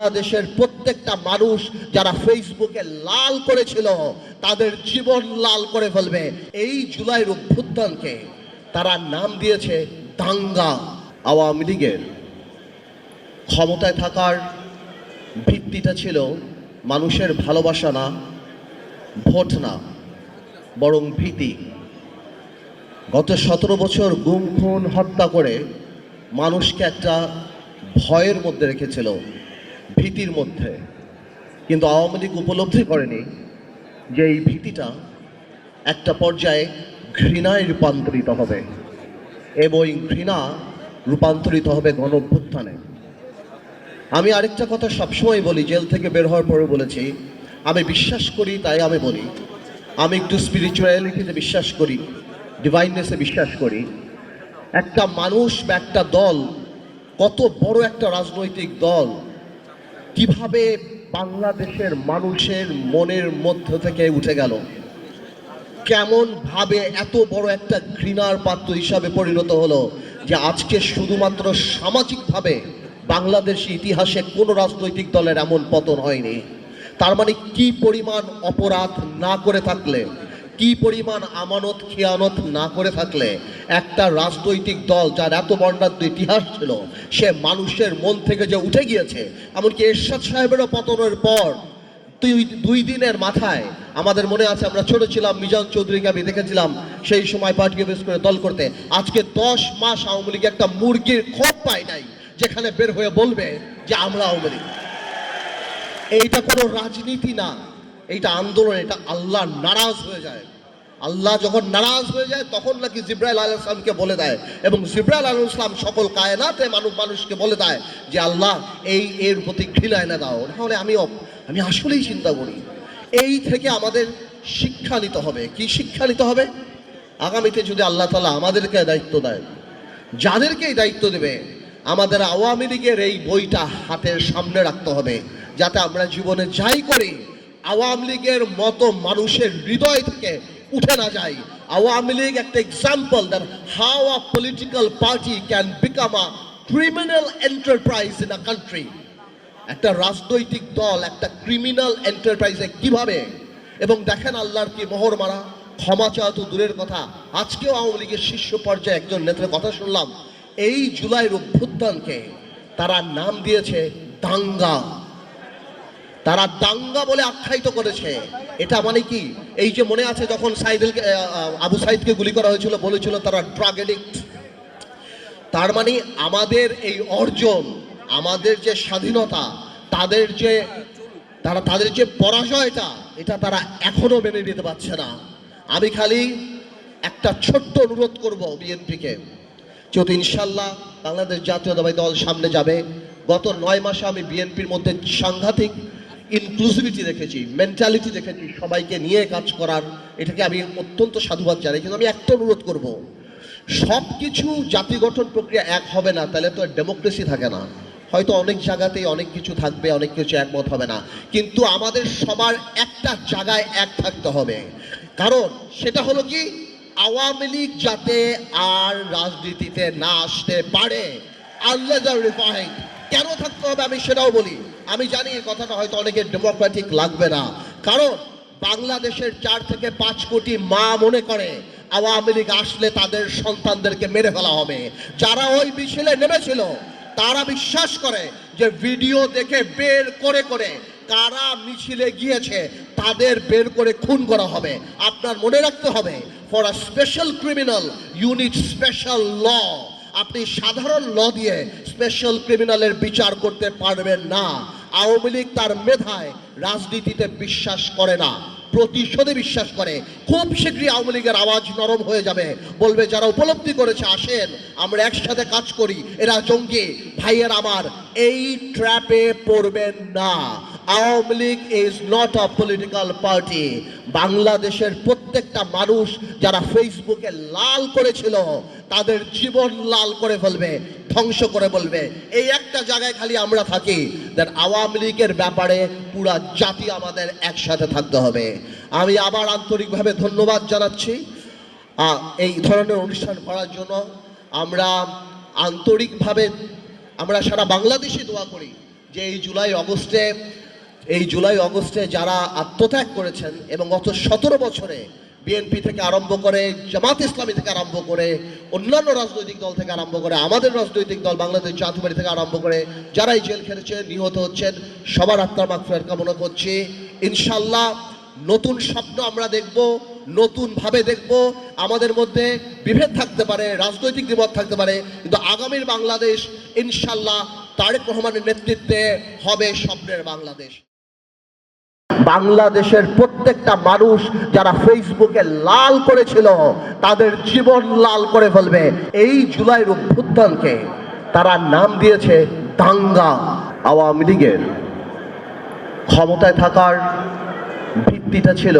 বাংলাদেশের প্রত্যেকটা মানুষ যারা ফেসবুকে লাল করেছিল, তাদের জীবন লাল করে ফেলবে। এই জুলাইয়ের অভ্যুত্থানকে তারা নাম দিয়েছে দাঙ্গা। আওয়ামী লীগের ক্ষমতায় থাকার ভিত্তিটা ছিল মানুষের ভালোবাসা না, ভোট না, বরং ভীতি। গত সতেরো বছর গুম, খুন, হত্যা করে মানুষকে একটা ভয়ের মধ্যে রেখেছিল। ভীতির মধ্যে। কিন্তু আওয়ামী লীগ উপলব্ধি করেনি যে এই ভীতিটা একটা পর্যায়ে ঘৃণায় রূপান্তরিত হবে এবং ঘৃণা রূপান্তরিত হবে গণ অভ্যুত্থানে আমি আরেকটা কথা সবসময় বলি, জেল থেকে বের হওয়ার পরে বলেছি, আমি বিশ্বাস করি, তাই আমি বলি। আমি একটু স্পিরিচুয়ালিটিতে বিশ্বাস করি ডিভাইননেসে বিশ্বাস করি। একটা মানুষ বা একটা দল, কত বড় একটা রাজনৈতিক দল কীভাবে বাংলাদেশের মানুষের মনের মধ্য থেকে উঠে গেল? কেমন ভাবে এত বড় একটা ঘৃণার পাত্র হিসাবে পরিণত হলো যে আজকে শুধুমাত্র সামাজিকভাবে বাংলাদেশ ইতিহাসে কোনো রাজনৈতিক দলের এমন পতন হয়নি। তার মানে কি পরিমাণ অপরাধ না করে থাকলে, কি পরিমাণ আমানত, খেয়ানত না করে থাকলে একটা রাজনৈতিক দল যার এত বর্ণাঢ্য ইতিহাস ছিল, সে মানুষের মন থেকে যে উঠে গিয়েছে, এমনকি এরশাদ সাহেবেরও পতনের পর দুই দুই দিনের মাথায় আমাদের মনে আছে, আমরা ছোট ছিলাম, মিজান চৌধুরীকে আমি দেখেছিলাম, সেই সময় পার্টিকে বেশ করে দল করতে। আজকে দশ মাস আওয়ামী লীগ একটা মুরগির খোপ পায় নাই, যেখানে বের হয়ে বলবে যে আমরা আওয়ামী লীগ। এইটা কোনো রাজনীতি না, এইটা আন্দোলন, এটা আল্লাহ নারাজ হয়ে যায়। আল্লাহ যখন নারাজ হয়ে যায়, তখন নাকি জিব্রাইল আল ইসলামকে বলে দেয় এবং জিব্রাইল আল ইসলাম সকল কায়নাতে মানুষ মানুষকে বলে দেয় যে, আল্লাহ, এই, এর প্রতি ঘৃণায় না দাও। তাহলে আমি আমি আসলেই চিন্তা করি। এই থেকে আমাদের শিক্ষা নিতে হবে। কি শিক্ষা নিতে হবে? আগামীতে যদি আল্লাহ তালা আমাদেরকে দায়িত্ব দেয় যাদেরকে এই দায়িত্ব দেবে, আমাদের আওয়ামী লীগের এই বইটা হাতের সামনে রাখতে হবে, যাতে আমরা জীবনে যাই করি, আওয়ামী লীগের মতো মানুষের হৃদয় থেকে উঠে না যায়। আওয়ামী লীগ একটা example that how a political party can become a criminal enterprise in a country একটা রাজনৈতিক দল, একটা ক্রিমিনাল এন্টারপ্রাইজে কীভাবে? এবং দেখেন আল্লাহর কি মোহর মারা? ক্ষমা চাওয়া তো দূরের কথা। আজকেও আওয়ামী লীগের শীর্ষ পর্যায়ে একজন নেতার কথা শুনলাম। এই জুলাইয়ের অভ্যুত্থানকে তারা নাম দিয়েছে দাঙ্গা। তারা দাঙ্গা বলে আখ্যায়িত করেছে। এটা মানে কি? এই যে মনে আছে যখন আহ, আবু সাইদকে গুলি করা হয়েছিল বলেছিল তারা ড্রাগ এডিক্ট তার মানে আমাদের এই অর্জন আমাদের যে স্বাধীনতা তাদের যে তারা তাদের যে পরাজয়টা এটা তারা এখনও মেনে নিতে পারছে না। আমি খালি একটা ছোট্ট অনুরোধ করব বিএনপিকে যেহেতু ইনশাল্লাহ বাংলাদেশ জাতীয়তাবাদী দল সামনে যাবে। গত নয় মাসে আমি বিএনপির মধ্যে সাংঘাতিক ইনক্লুসিভিটি দেখেছি মেন্টালিটি দেখেছি, সবাইকে নিয়ে কাজ করার, এটাকে আমি অত্যন্ত সাধুবাদ জানাই কিন্তু আমি একটা অনুরোধ করব। সব কিছু জাতি গঠন প্রক্রিয়া এক হবে না, তাহলে তো ডেমোক্রেসি থাকে না। হয়তো অনেক জায়গাতেই অনেক কিছু থাকবে, অনেক কিছু একমত হবে না। কিন্তু আমাদের সবার একটা জায়গায় এক থাকতে হবে। কারণ সেটা হলো কি? আওয়ামী লীগ যাতে আর রাজনীতিতে না আসতে পারে, আল্লাহ কেন থাকতে হবে আমি সেটাও বলি। আমি জানি এই কথাটা হয়তো অনেকের ডেমোক্রেটিক লাগবে না। কারণ বাংলাদেশের চার থেকে পাঁচ কোটি মা মনে করে, আওয়ামী লীগ আসলে তাদের সন্তানদেরকে মেরে ফেলা হবে। যারা ওই মিছিলে নেমেছিল, তারা বিশ্বাস করে যে ভিডিও দেখে বের করে করে কারা মিছিলে গিয়েছে, তাদের বের করে খুন করা হবে। আপনার মনে রাখতে হবে for a special criminal unit special law আপনি সাধারণ ল দিয়ে স্পেশাল ক্রিমিনালের বিচার করতে পারবেন না। আওয়ামী লীগ তার মেধায় রাজনীতিতে বিশ্বাস করে না, প্রতিশোধে বিশ্বাস করে। খুব শীঘ্রই আওয়ামী লীগের আওয়াজ নরম হয়ে যাবে। বলবে, যারা উপলব্ধি করেছে, আসেন, আমরা একসাথে কাজ করি। এরা জঙ্গি। ভাইয়ের আমার, এই ট্র্যাপে পড়বেন না। Awami League is not a political party বাংলাদেশের প্রত্যেকটা মানুষ যারা ফেসবুকে লাল করেছিল, তাদের জীবন লাল করে ফেলবে, ধ্বংস করে বলবে। এই একটা জায়গায় খালি আমরা থাকি। দেন আওয়ামী লীগের ব্যাপারে পুরা জাতি আমাদের একসাথে থাকতে হবে। আমি আবার আন্তরিকভাবে ধন্যবাদ জানাচ্ছি। এই ধরনের অনুষ্ঠান করার জন্য আমরা আন্তরিকভাবে, আমরা সারা বাংলাদেশে দোয়া করি যে এই জুলাই, অগস্টে এই জুলাই, অগস্টে যারা আত্মত্যাগ করেছেন এবং গত সতেরো বছরে বিএনপি থেকে আরম্ভ করে, জামাত ইসলামী থেকে আরম্ভ করে, অন্যান্য রাজনৈতিক দল থেকে আরম্ভ করে, আমাদের রাজনৈতিক দল, বাংলাদেশ জাতীয় থেকে আরম্ভ করে, যারাই জেল খেটেছেন, নিহত হচ্ছেন, সবার আত্মার মাগফিরাত কামনা করছি। ইনশাল্লাহ নতুন স্বপ্ন আমরা দেখব নতুন ভাবে দেখব। আমাদের মধ্যে বিভেদ থাকতে পারে, রাজনৈতিক বিপদ থাকতে পারে, কিন্তু আগামীর বাংলাদেশ ইনশাল্লাহ তারেক রহমানের নেতৃত্বে হবে স্বপ্নের বাংলাদেশ। বাংলাদেশের প্রত্যেকটা মানুষ যারা ফেসবুকে লাল করেছিল, তাদের জীবন লাল করে ফেলবে। এই জুলাইয়ের অভ্যুত্থানকে তারা নাম দিয়েছে দাঙ্গা। আওয়ামী লীগের ক্ষমতায় থাকার ভিত্তিটা ছিল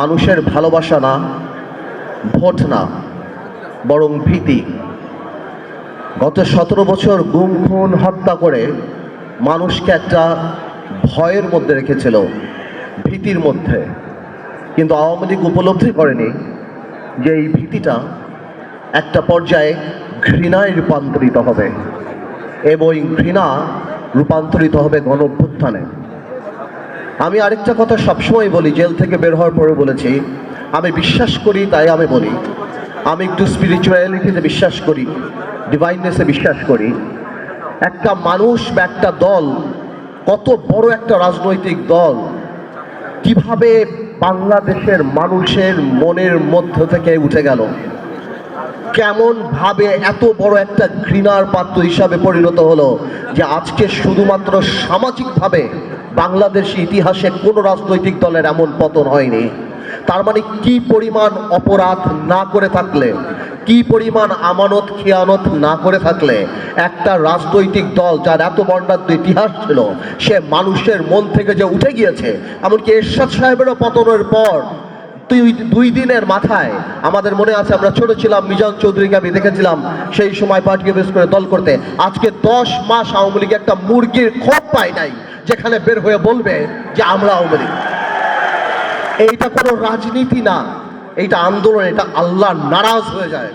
মানুষের ভালোবাসা না, ভোট না, বরং ভীতি। গত সতেরো বছর গুম, খুন, হত্যা করে মানুষকে একটা ভয়ের মধ্যে রেখেছিল। ভীতির মধ্যে। কিন্তু আওয়ামী লীগ উপলব্ধি করেনি যে এই ভীতিটা একটা পর্যায়ে ঘৃণায় রূপান্তরিত হবে। এবং ঘৃণা রূপান্তরিত হবে গণ অভ্যুত্থানে আমি আরেকটা কথা সবসময় বলি, জেল থেকে বের হওয়ার পরে বলেছি, আমি বিশ্বাস করি, তাই আমি বলি। আমি একটু স্পিরিচুয়ালিটিতে বিশ্বাস করি ডিভাইননেসে বিশ্বাস করি। একটা মানুষ বা একটা দল, কত বড় একটা রাজনৈতিক দল কীভাবে বাংলাদেশের মানুষের মনের মধ্য থেকে উঠে গেল? কেমন ভাবে এত বড় একটা ঘৃণার পাত্র হিসাবে পরিণত হলো যে আজকে শুধুমাত্র সামাজিকভাবে বাংলাদেশ ইতিহাসে কোনো রাজনৈতিক দলের এমন পতন হয়নি? তার মানে কি পরিমাণ অপরাধ না করে থাকলে কি পরিমাণ আমানত, খেয়ানত না করে থাকলে একটা রাজনৈতিক দল যার এত বর্ণাঢ্য ইতিহাস ছিল, সে মানুষের মন থেকে যে উঠে গিয়েছে, এমনকি এরশাদ সাহেবেরও পতনের পর দুই দুই দিনের মাথায়, আমাদের মনে আছে আমরা ছোট ছিলাম, মিজান চৌধুরীকে আমি দেখেছিলাম, সেই সময় পার্টিকে বেশ করে দল করতে। আজকে দশ মাস আওয়ামী লীগ একটা মুরগির খোপ পায় নাই, যেখানে বের হয়ে বলবে যে আমরা আওয়ামী লীগ। এইটা কোনো রাজনীতি না। এইটা আন্দোলন, এটা আল্লাহ নারাজ হয়ে যায়।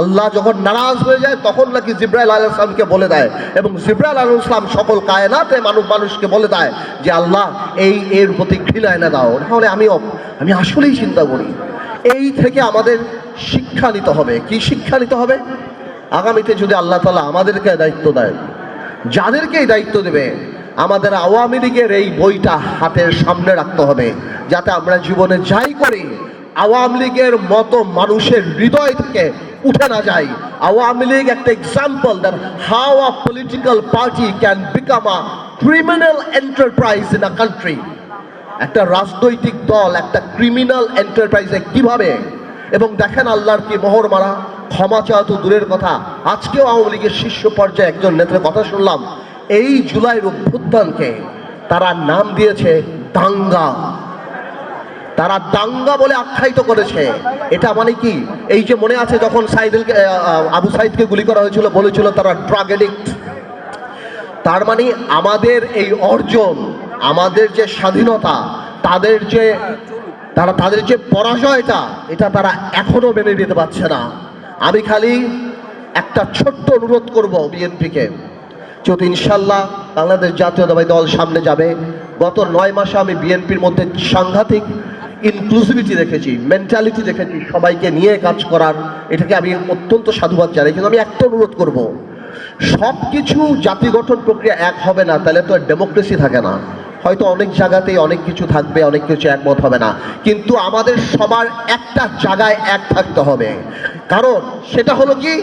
আল্লাহ যখন নারাজ হয়ে যায়, তখন নাকি জিব্রাইল আল ইসলামকে বলে দেয় এবং জিব্রাইল আল ইসলাম সকল কায়নাতে মানুষ মানুষকে বলে দেয় যে, আল্লাহ, এই এর প্রতি ঘৃণা এনে দাও। তাহলে আমি আমি আসলেই চিন্তা করি। এই থেকে আমাদের শিক্ষা নিতে হবে। কি শিক্ষা নিতে হবে? আগামীতে যদি আল্লাহ তালা আমাদেরকে দায়িত্ব দেয় যাদেরকে এই দায়িত্ব দেবে, আমাদের আওয়ামী লীগের এই বইটা হাতের সামনে রাখতে হবে, যাতে আমরা জীবনে যাই করি। আওয়ামী লীগের মতো মানুষের হৃদয় থেকে উঠে না যায়। আওয়ামী লীগ একটা example that how a political party can become a criminal enterprise in a country একটা রাজনৈতিক দল, একটা ক্রিমিনাল এন্টারপ্রাইজে কীভাবে? এবং দেখেন আল্লাহর কি মোহর মারা? ক্ষমা চাওয়া তো দূরের কথা। আজকেও আওয়ামী লীগের শীর্ষ পর্যায়ে একজন নেতার কথা শুনলাম। এই জুলাইয়ের অভ্যুত্থানকে তারা নাম দিয়েছে দাঙ্গা। তারা দাঙ্গা বলে আখ্যায়িত করেছে। এটা মানে কি? এই যে মনে আছে যখন সাইদুলকে আবু সাইদকে গুলি করা হয়েছিল, বলেছিল তারা ড্রাগ এডিক্ট তার মানে আমাদের এই অর্জন, আমাদের যে স্বাধীনতা, তাদের যে, তারা তাদের যে পরাজয়টা, এটা তারা এখনও মেনে নিতে পারছে না। আমি খালি একটা ছোট্ট অনুরোধ করব বিএনপিকে, যদি ইনশাল্লাহ বাংলাদেশ জাতীয়তাবাদী দল সামনে যাবে। গত নয় মাসে আমি বিএনপির মধ্যে সাংঘাতিক ইনক্লুসিভিটি দেখেছি মেন্টালিটি দেখেছি, সবাইকে নিয়ে কাজ করার। এটাকে আমি অত্যন্ত সাধুবাদ জানাই, কিন্তু আমি একটা অনুরোধ করব। সব কিছু জাতি গঠন প্রক্রিয়া এক হবে না, তাহলে তো ডেমোক্রেসি থাকে না। হয়তো অনেক জায়গাতেই অনেক কিছু থাকবে, অনেক কিছু একমত হবে না। কিন্তু আমাদের সবার একটা জায়গায় এক থাকতে হবে। কারণ সেটা হলো কি?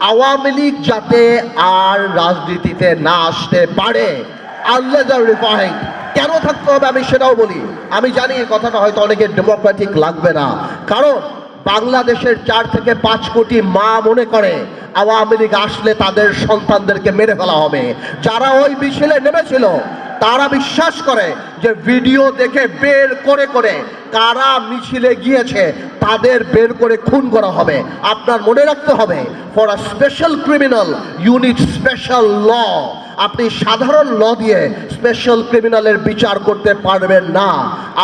আওয়ামী লীগ যাতে আর রাজনীতিতে না আসতে পারে আল্লাহ রিফাইন কেন থাকতে হবে আমি সেটাও বলি। আমি জানি এই কথাটা হয়তো অনেকে ডেমোক্রেটিক লাগবে না। কারণ বাংলাদেশের চার থেকে পাঁচ কোটি মা মনে করে, আওয়ামী লীগ আসলে তাদের সন্তানদেরকে মেরে ফেলা হবে। যারা ওই মিছিলে নেমেছিল, তারা বিশ্বাস করে যে ভিডিও দেখে বের করে করে কারা মিছিলে গিয়েছে তাদের বের করে খুন করা হবে। আপনার মনে রাখতে হবে for a special criminal unit special law আপনি সাধারণ ল দিয়ে স্পেশাল ক্রিমিনালের বিচার করতে পারবেন না।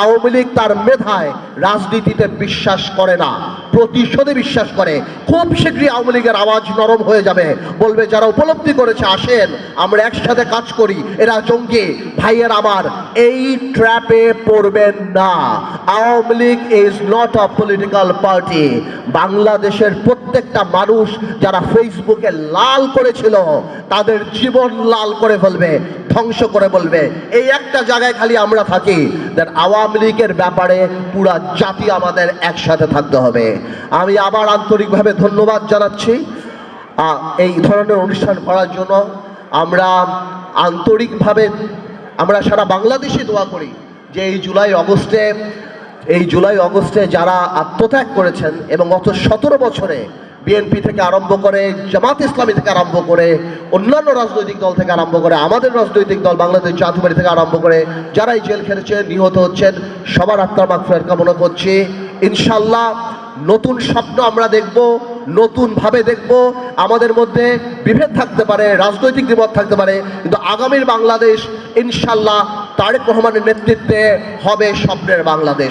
আওয়ামী লীগ তার মেধায় রাজনীতিতে বিশ্বাস করে না, প্রতিশোধে বিশ্বাস করে। খুব শীঘ্রই আওয়ামী লীগের আওয়াজ নরম হয়ে যাবে। বলবে, যারা উপলব্ধি করেছে, আসেন, আমরা একসাথে কাজ করি। এরা জঙ্গি, ভাইয়ের আমার, এই ট্র্যাপে পড়বেন না। Awami League is not a political party বাংলাদেশের প্রত্যেকটা মানুষ যারা ফেসবুকে লাল করেছিল, তাদের জীবন লাল করে ফেলবে, ধ্বংস করে বলবে। এই একটা জায়গায় খালি আমরা থাকি। দেন আওয়ামী লীগের ব্যাপারে পুরা জাতি আমাদের একসাথে থাকতে হবে। আমি আবার আন্তরিকভাবে ধন্যবাদ জানাচ্ছি। এই ধরনের অনুষ্ঠান করার জন্য আমরা আন্তরিকভাবে আমরা সারা বাংলাদেশে দোয়া করি যে এই জুলাই অগস্টে, এই জুলাই অগস্টে যারা আত্মত্যাগ করেছেন এবং গত সতেরো বছরে বিএনপি থেকে আরম্ভ করে, জামাত ইসলামী থেকে আরম্ভ করে, অন্যান্য রাজনৈতিক দল থেকে আরম্ভ করে, আমাদের রাজনৈতিক দল বাংলাদেশ জাতীয় থেকে আরম্ভ করে, যারাই জেল খেটেছেন, নিহত হচ্ছেন, সবার আত্মার মাগফিরাত কামনা করছি। ইনশাল্লাহ নতুন স্বপ্ন আমরা দেখব, নতুনভাবে দেখব। আমাদের মধ্যে বিভেদ থাকতে পারে, রাজনৈতিক বিপদ থাকতে পারে, কিন্তু আগামীর বাংলাদেশ ইনশাল্লাহ তারেক রহমানের নেতৃত্বে হবে স্বপ্নের বাংলাদেশ।